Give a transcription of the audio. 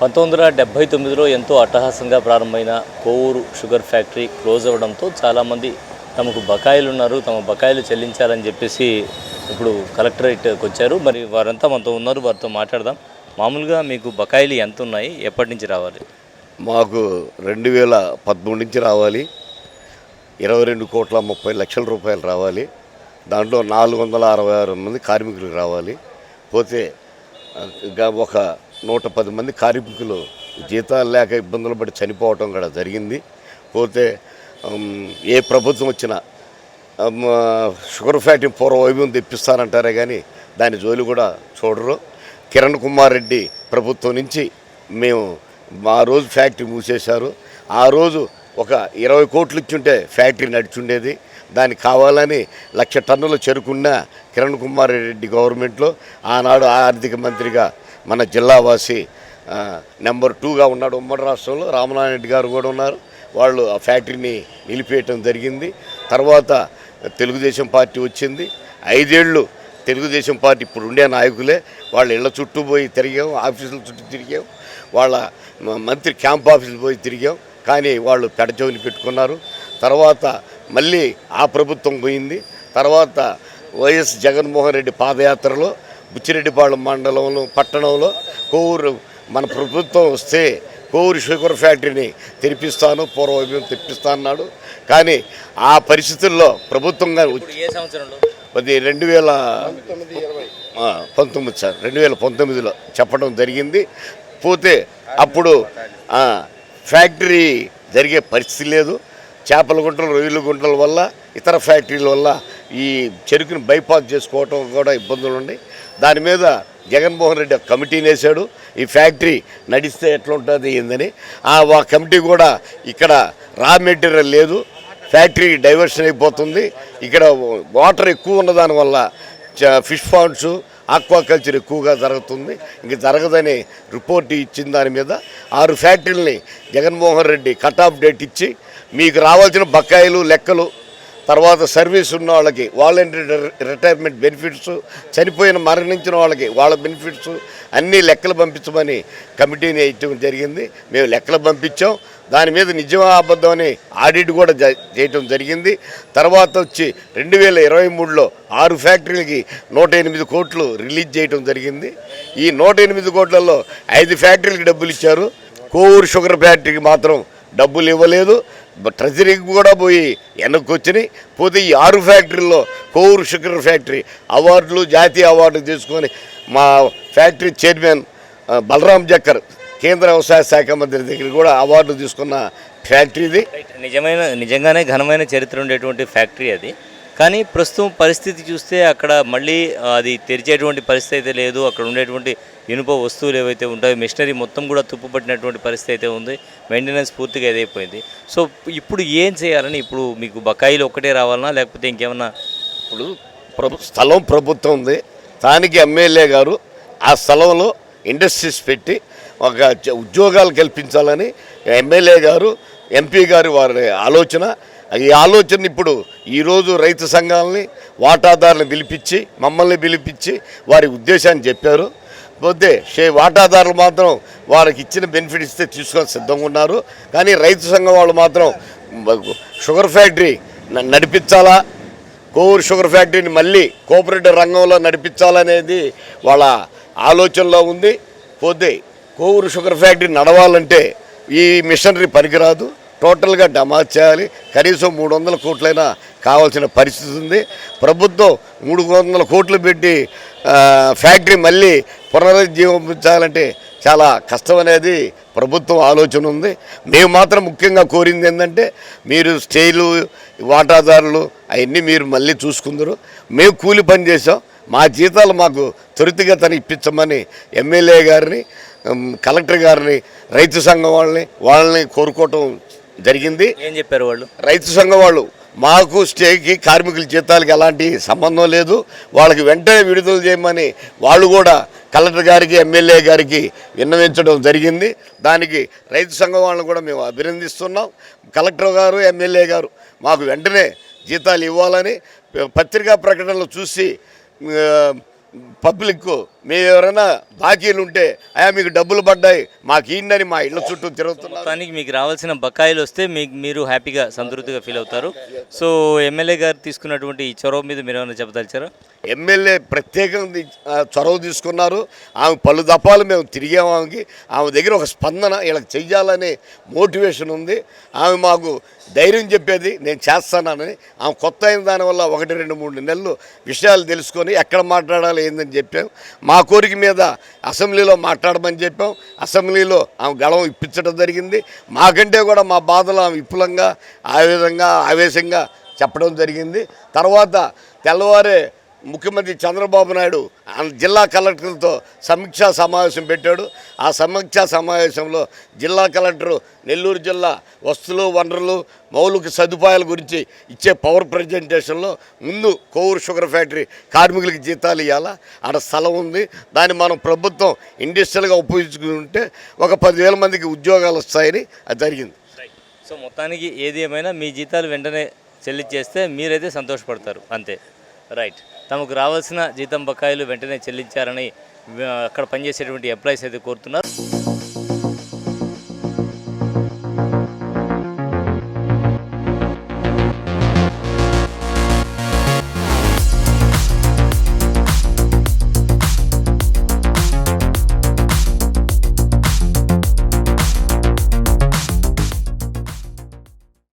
పంతొమ్మిది వందల డెబ్బై తొమ్మిదిలో ఎంతో అట్టహాసంగా ప్రారంభమైన కోవూరు షుగర్ ఫ్యాక్టరీ క్లోజ్ అవ్వడంతో చాలామంది తమకు బకాయిలు ఉన్నారు తమ బకాయిలు చెల్లించాలని చెప్పేసి ఇప్పుడు కలెక్టరేట్కి వచ్చారు మరి వారంతా మనతో ఉన్నారు వారితో మాట్లాడదాం. మామూలుగా మీకు బకాయిలు ఎంత ఉన్నాయి ఎప్పటి నుంచి రావాలి? మాకు రెండు వేల పదమూడు నుంచి రావాలి. ఇరవై రెండు కోట్ల ముప్పై లక్షల రూపాయలు రావాలి. దాంట్లో నాలుగు వందల అరవై ఆరు మంది కార్మికులు రావాలి. పోతే ఒక నూట పది మంది కార్మికులు జీతాలు లేక ఇబ్బందులు పడి చనిపోవటం కూడా జరిగింది. పోతే ఏ ప్రభుత్వం వచ్చినా షుగర్ ఫ్యాక్టరీ పూర్వ వైభవం తెప్పిస్తానంటారే కానీ దాని జోలి కూడా చూడరు. కిరణ్ కుమార్ రెడ్డి ప్రభుత్వం నుంచి మేము ఆ రోజు ఫ్యాక్టరీ మూసేశారు. ఆ రోజు ఒక ఇరవై కోట్లు ఇచ్చుంటే ఫ్యాక్టరీ నడిచుండేది. దానికి కావాలని లక్ష టన్నుల చెరుకున్న కిరణ్ కుమార్ రెడ్డి గవర్నమెంట్లో ఆనాడు ఆర్థిక మంత్రిగా మన జిల్లావాసి నెంబర్ టూగా ఉన్నాడు ఉమ్మడి రాష్ట్రంలో. రామనారాయణ రెడ్డి గారు కూడా ఉన్నారు. వాళ్ళు ఆ ఫ్యాక్టరీని నిలిపేయటం జరిగింది. తర్వాత తెలుగుదేశం పార్టీ వచ్చింది. ఐదేళ్ళు తెలుగుదేశం పార్టీ ఇప్పుడు ఉండే నాయకులే. వాళ్ళ ఇళ్ళ చుట్టూ పోయి తిరిగాం ఆఫీసుల చుట్టూ తిరిగాం. వాళ్ళ మంత్రి క్యాంప్ ఆఫీసులు పోయి తిరిగాం. కానీ వాళ్ళు పెడచెవిని పెట్టుకున్నారు. తర్వాత మళ్ళీ ఆ ప్రభుత్వం పోయింది. తర్వాత వైఎస్ జగన్మోహన్ రెడ్డి పాదయాత్రలో బుచ్చిరెడ్డిపాళెం మండలంలో పట్టణంలో కోవూరు మన ప్రభుత్వం వస్తే కోవూరు షుగర్ ఫ్యాక్టరీని తెరిపిస్తాను పూర్వవైభవం తెప్పిస్తా అన్నాడు. కానీ ఆ పరిస్థితుల్లో ప్రభుత్వంగా అది రెండు వేల పంతొమ్మిది సార్ రెండు వేల పంతొమ్మిదిలో చెప్పడం జరిగింది. పోతే అప్పుడు ఫ్యాక్టరీ జరిగే పరిస్థితి లేదు. చేపల గుంటలు రొయ్యల గుంటల వల్ల ఇతర ఫ్యాక్టరీల వల్ల ఈ చెరుకుని బైపాస్ చేసుకోవటం కూడా ఇబ్బందులు ఉన్నాయి దాని మీద జగన్మోహన్ రెడ్డి ఒక కమిటీని వేశాడు. ఈ ఫ్యాక్టరీ నడిస్తే ఎట్లుంటుంది ఏందని. ఆ కమిటీ కూడా ఇక్కడ రా మెటీరియల్ లేదు ఫ్యాక్టరీ డైవర్షన్ అయిపోతుంది. ఇక్కడ వాటర్ ఎక్కువ ఉన్న దానివల్ల చ- ఫిష్ ఫాండ్స్ ఆక్వాకల్చర్ ఎక్కువగా జరుగుతుంది. ఇంక జరగదని రిపోర్ట్ ఇచ్చిన దాని మీద ఆరు ఫ్యాక్టరీలని Jaganmohan Reddy cut off date ఇచ్చి మీకు రావాల్సిన బకాయిలు లెక్కలు తర్వాత సర్వీస్ ఉన్న వాళ్ళకి వాలంటరీ రిటైర్మెంట్ బెనిఫిట్స్ చనిపోయిన మరణించిన వాళ్ళకి వాళ్ళ బెనిఫిట్స్ అన్నీ లెక్కలు పంపించమని కమిటీని ఇవ్వడం జరిగింది. మేము లెక్కలు పంపించాం. దాని మీద నిజమా అబద్ధం అని ఆడిట్ కూడా జ- చేయటం జరిగింది. తర్వాత వచ్చి రెండు వేల ఇరవై మూడులో ఆరు ఫ్యాక్టరీలకి నూట ఎనిమిది కోట్లు రిలీజ్ చేయటం జరిగింది. ఈ నూట ఎనిమిది కోట్లలో ఐదు ఫ్యాక్టరీలకి డబ్బులు ఇచ్చారు. కోవూరు షుగర్ ఫ్యాక్టరీకి మాత్రం డబ్బులు ఇవ్వలేదు. ట్రెజరీకి కూడా పోయి వెనక్కి వచ్చినాయి పోతే ఈ ఆరు ఫ్యాక్టరీల్లో కోవూరు షుగర్ ఫ్యాక్టరీ అవార్డులు జాతీయ అవార్డులు తీసుకొని మా ఫ్యాక్టరీ చైర్మన్ బలరామ్ బలరాం జక్కర్ కేంద్ర వ్యవసాయ శాఖ మంత్రి దగ్గర కూడా అవార్డు తీసుకున్న ఫ్యాక్టరీ ఇది. నిజమైన నిజంగానే ఘనమైన చరిత్ర ఉండేటువంటి ఫ్యాక్టరీ అది. కానీ ప్రస్తుతం పరిస్థితి చూస్తే అక్కడ మళ్ళీ అది తెరిచేటువంటి పరిస్థితి అయితే లేదు. అక్కడ ఉండేటువంటి ఇనుప వస్తువులు ఏవైతే ఉంటాయో మిషనరీ మొత్తం కూడా తుప్పుపట్టినటువంటి పరిస్థితి అయితే ఉంది. మెయింటెనెన్స్ పూర్తిగా ఇదైపోయింది. సో ఇప్పుడు ఏం చేయాలని ఇప్పుడు మీకు బకాయిలు ఒక్కటే రావాలన్నా లేకపోతే ఇంకేమన్నా? ఇప్పుడు ప్రభు స్థలం ప్రభుత్వం ఉంది. స్థానిక ఎమ్మెల్యే గారు ఆ స్థలంలో ఇండస్ట్రీస్ పెట్టి ఒక ఉద్యోగాలు కల్పించాలని ఎమ్మెల్యే గారు ఎంపీ గారు వారి ఆలోచన. ఈ ఆలోచన ఇప్పుడు ఈరోజు రైతు సంఘాలని వాటాదారులను పిలిపించి మమ్మల్ని పిలిపించి వారి ఉద్దేశాన్ని చెప్పారు. పోతే షే వాటాదారులు మాత్రం వారికి ఇచ్చిన బెనిఫిట్ ఇస్తే తీసుకొని సిద్ధంగా ఉన్నారు. కానీ రైతు సంఘం వాళ్ళు మాత్రం షుగర్ ఫ్యాక్టరీ నడిపించాలా? కోవూరు షుగర్ ఫ్యాక్టరీని మళ్ళీ కోఆపరేటివ్ రంగంలో నడిపించాలనేది వాళ్ళ ఆలోచనలో ఉంది. పోతే కోవూరు షుగర్ ఫ్యాక్టరీ నడవాలంటే ఈ మిషనరీ పనికిరాదు. టోటల్గా డమాజ్ చేయాలి. కనీసం మూడు వందల కోట్లైనా కావాల్సిన పరిస్థితి ఉంది. ప్రభుత్వం మూడు వందల కోట్లు పెట్టి ఫ్యాక్టరీ మళ్ళీ పునరుజ్జీవించాలంటే చాలా కష్టం అనేది ప్రభుత్వం ఆలోచన ఉంది. మేము మాత్రం ముఖ్యంగా కోరింది ఏంటంటే మీరు స్టేలు వాటాదారులు అవన్నీ మీరు మళ్ళీ చూసుకుందరు. మేము కూలి పని చేసాం మా జీతాలు మాకు త్వరితగతిన ఇప్పించమని ఎమ్మెల్యే గారిని కలెక్టర్ గారిని రైతు సంఘం వాళ్ళని వాళ్ళని కోరుకోవటం జరిగింది. ఏం చెప్పారు వాళ్ళు? రైతు సంఘం వాళ్ళు మాకు స్టేకి కార్మికుల జీతాలకు ఎలాంటి సంబంధం లేదు. వాళ్ళకి వెంటనే విడుదల చేయమని వాళ్ళు కూడా కలెక్టర్ గారికి ఎమ్మెల్యే గారికి విన్నవించడం జరిగింది. దానికి రైతు సంఘం వాళ్ళని కూడా మేము అభినందిస్తున్నాం. కలెక్టర్ గారు ఎమ్మెల్యే గారు మాకు వెంటనే జీతాలు ఇవ్వాలని పత్రికా ప్రకటనలు చూసి పబ్లిక్ మేము ఎవరైనా బాకీలు ఉంటే అయా మీకు డబ్బులు పడ్డాయి మాకు ఈయనని మా ఇళ్ళ చుట్టూ తిరుగుతున్నారు. మొత్తానికి మీకు రావాల్సిన బకాయిలు వస్తే మీకు మీరు హ్యాపీగా సంతృప్తిగా ఫీల్ అవుతారు. సో ఎమ్మెల్యే గారు తీసుకున్నటువంటి ఈ చొరవ మీద మీరు ఏమైనా చెప్పదలిచారా? ఎమ్మెల్యే ప్రత్యేకంగా చొరవ తీసుకున్నారు. ఆమె పలు దఫాలు మేము తిరిగాము ఆమెకి. ఆమె దగ్గర ఒక స్పందన వీళ్ళకి చెయ్యాలనే మోటివేషన్ ఉంది. ఆమె మాకు ధైర్యం చెప్పేది నేను చేస్తానని. ఆమె కొత్త అయిన దానివల్ల ఒకటి రెండు మూడు నెలలు విషయాలు తెలుసుకొని ఎక్కడ మాట్లాడాలి ఏందని చెప్పాం. మా కోరిక మీద అసెంబ్లీలో మాట్లాడమని చెప్పాం. అసెంబ్లీలో ఆమె గళం ఇప్పించడం జరిగింది. మాకంటే కూడా మా బాధలు ఆమె విపులంగా ఆ విధంగా ఆవేశంగా చెప్పడం జరిగింది. తర్వాత తెల్లవారే ముఖ్యమంత్రి చంద్రబాబు నాయుడు ఆ జిల్లా కలెక్టర్లతో సమీక్షా సమావేశం పెట్టాడు. ఆ సమీక్షా సమావేశంలో జిల్లా కలెక్టరు నెల్లూరు జిల్లా వస్తువులు వనరులు మౌలిక సదుపాయాల గురించి ఇచ్చే పవర్ ప్రజెంటేషన్లో ముందు కోవూరు షుగర్ ఫ్యాక్టరీ కార్మికులకి జీతాలు ఇవ్వాలా ఆడ స్థలం ఉంది. దాన్ని మనం ప్రభుత్వం ఇండస్ట్రియల్గా ఉపయోగించుకుంటే ఒక పదివేల మందికి ఉద్యోగాలు వస్తాయని అది జరిగింది. సో మొత్తానికి ఏది ఏమైనా మీ జీతాలు వెంటనే చెల్లించేస్తే మీరైతే సంతోషపడతారు. అంతే. రైట్ తమకు రావాల్సిన జీతం బకాయిలు వెంటనే చెల్లించారని అక్కడ పనిచేసేటువంటి ఎంప్లాయీస్ అయితే కోరుతున్నారు.